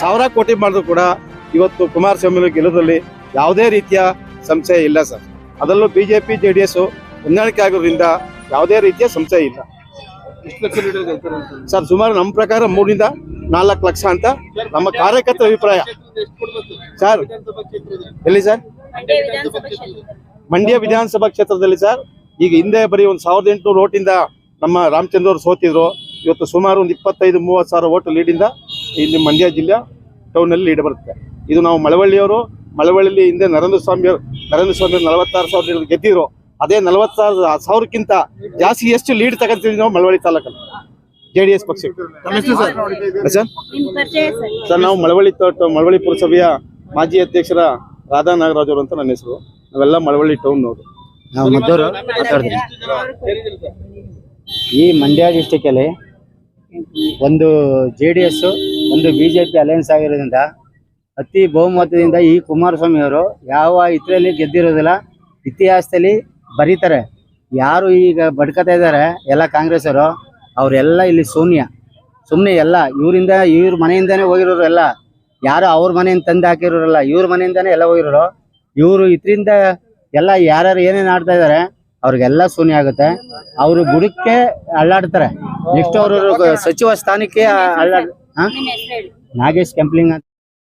ಸಾವಿರ ಕೋಟಿ ಮಾಡಿದ್ರು ಕೂಡ ಇವತ್ತು ಕುಮಾರಸ್ವಾಮಿ ಗೆಲ್ಲೋದ್ರಲ್ಲಿ ಯಾವುದೇ ರೀತಿಯ ಸಂಶಯ ಇಲ್ಲ ಸರ್. ಅದರಲ್ಲೂ ಬಿಜೆಪಿ ಜೆ ಡಿ ಎಸ್ ಹೊಂದಾಣಿಕೆ ಆಗೋದ್ರಿಂದ ಯಾವುದೇ ರೀತಿಯ ಸಂಶಯ ಇಲ್ಲ. ಎಷ್ಟು ಸರ್ ಸುಮಾರು ನಮ್ಮ ಪ್ರಕಾರ ಮೂರಿಂದ ನಾಲ್ಕು ಲಕ್ಷ ಅಂತ ನಮ್ಮ ಕಾರ್ಯಕರ್ತರ ಅಭಿಪ್ರಾಯ. ಎಷ್ಟು ಸರ್ ಎಲ್ಲಿ ಸರ್? ಮಂಡ್ಯ ವಿಧಾನಸಭಾ ಮಂಡ್ಯ ವಿಧಾನಸಭಾ ಕ್ಷೇತ್ರದಲ್ಲಿ ಸರ್ ಈಗ ಹಿಂದೆ ಬರೀ ಒಂದು ಸಾವಿರದ ಎಂಟುನೂರು ಓಟಿಂದ ನಮ್ಮ ರಾಮಚಂದ್ರ ಅವರು ಸೋತಿದ್ರು. ಇವತ್ತು ಸುಮಾರು ಒಂದು ಇಪ್ಪತ್ತೈದು ಮೂವತ್ತು ಸಾವಿರ ಓಟ್ ಲೀಡಿಂದ ಇಲ್ಲಿ ಮಂಡ್ಯ ಜಿಲ್ಲೆ ಟೌನಲ್ಲಿ ಲೀಡ್ ಬರುತ್ತೆ. ಇದು ನಾವು ಮಳವಳ್ಳಿಯವರು ಮಳವಳ್ಳಿ ಹಿಂದೆ ನರೇಂದ್ರ ಸ್ವಾಮಿ ಅವ್ರು- ನರೇಂದ್ರ ಸ್ವಾಮಿ ನಲವತ್ತಾರು ಸಾವಿರ ಗೆದ್ದಿದ್ರು. ಅದೇ ನಲವತ್ತಾರು ಸಾವಿರಕ್ಕಿಂತ ಜಾಸ್ತಿ ಎಷ್ಟು ಲೀಡ್ ತಗೊಂತೀವಿ ನಾವು ಮಳವಳ್ಳಿ ತಾಲೂಕಲ್ಲಿ. ಜೆ ಡಿ ಎಸ್ ಪಕ್ಷಕ್ಕೆ. ಸರ್? ಸರ್? ನಾವು ಮಳವಳ್ಳಿ ತೋಟ ಮಳವಳ್ಳಿ ಪುರಸಭೆಯ ಮಾಜಿ ಅಧ್ಯಕ್ಷರ ರಾಧಾ ನಾಗರಾಜ್ ಅವರು ಅಂತ ನನ್ನ ಹೆಸರು. ನಾವೆಲ್ಲ ಮಳವಳ್ಳಿ ಟೌನ್ ಮಾತಾಡ್ತೀನಿ ಈ ಮಂಡ್ಯ ಡಿಸ್ಟಿಕಲ್ಲಿ ಒಂದು ಜೆ ಡಿ ಎಸ್ ಒಂದು ಬಿಜೆಪಿ ಅಲಯನ್ಸ್ ಆಗಿರೋದ್ರಿಂದ ಅತಿ ಬಹುಮತದಿಂದ ಈ ಕುಮಾರಸ್ವಾಮಿ ಅವರು ಯಾವ ಇದರಲ್ಲಿ ಗೆದ್ದಿರೋದಿಲ್ಲ, ಇತಿಹಾಸದಲ್ಲಿ ಬರೀತಾರೆ. ಯಾರು ಈಗ ಬಡ್ಕತಾ ಇದ್ದಾರೆ, ಎಲ್ಲ ಕಾಂಗ್ರೆಸ್ ಅವರು ಅವರೆಲ್ಲ ಇಲ್ಲಿ ಶೂನ್ಯ. ಸುಮ್ಮನೆ ಎಲ್ಲ, ಇವರಿಂದ, ಇವ್ರ ಮನೆಯಿಂದಾನೇ ಹೋಗಿರೋರು ಎಲ್ಲ. ಯಾರು ಅವ್ರ ಮನೆಯಿಂದ ತಂದು ಹಾಕಿರೋರಲ್ಲ ಇವ್ರ ಮನೆಯಿಂದಾನೆ ಎಲ್ಲ ಹೋಗಿರೋರು. ಇವರು ಇದರಿಂದ ಎಲ್ಲ ಯಾರ್ಯಾರು ಏನೇನು ಆಡ್ತಾ ಇದ್ದಾರೆ, ಅವ್ರಿಗೆಲ್ಲ ಶೂನ್ಯ ಆಗುತ್ತೆ. ಅವರು ಬುಡಕ್ಕೆ ಅಳ್ಳಾಡ್ತಾರೆ. ನೆಕ್ಸ್ಟ್ ಅವರು ಸಚಿವ ಸ್ಥಾನಕ್ಕೆ ಅಳ್ಳಾಡ್ ಹಾ ನಿಮ್ಮ